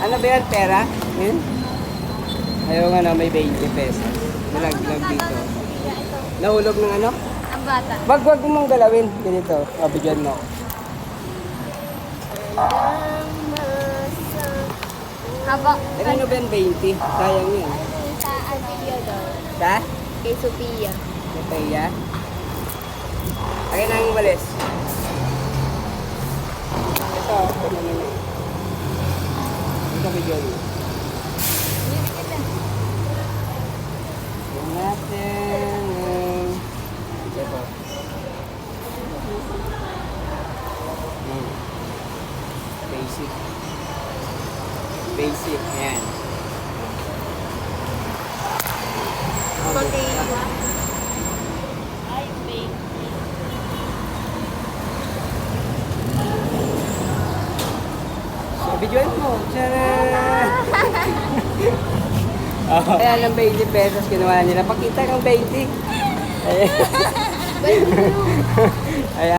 Ano ba yan, pera? Yun? Ayaw nga na, may 20 pesos. Nalaglag dito. Nahulog ng ano? Ang bata. Wag, wag mong galawin. Ganito. O, bigyan mo. Habang Kanino ba yan 20? Sayang yun. sa Antilio daw. Sa? Kay Sophia. Kapaya. Akin na yung walis. Ito bigyan mo. Yan natin. um, Ito. Hmm. Basic. Basic. Yan. Konti. Bigyan mo. Tara! oh. Kaya lang 20 pesos kinuha nila. Pakita ng 20. Ayan. Ayan.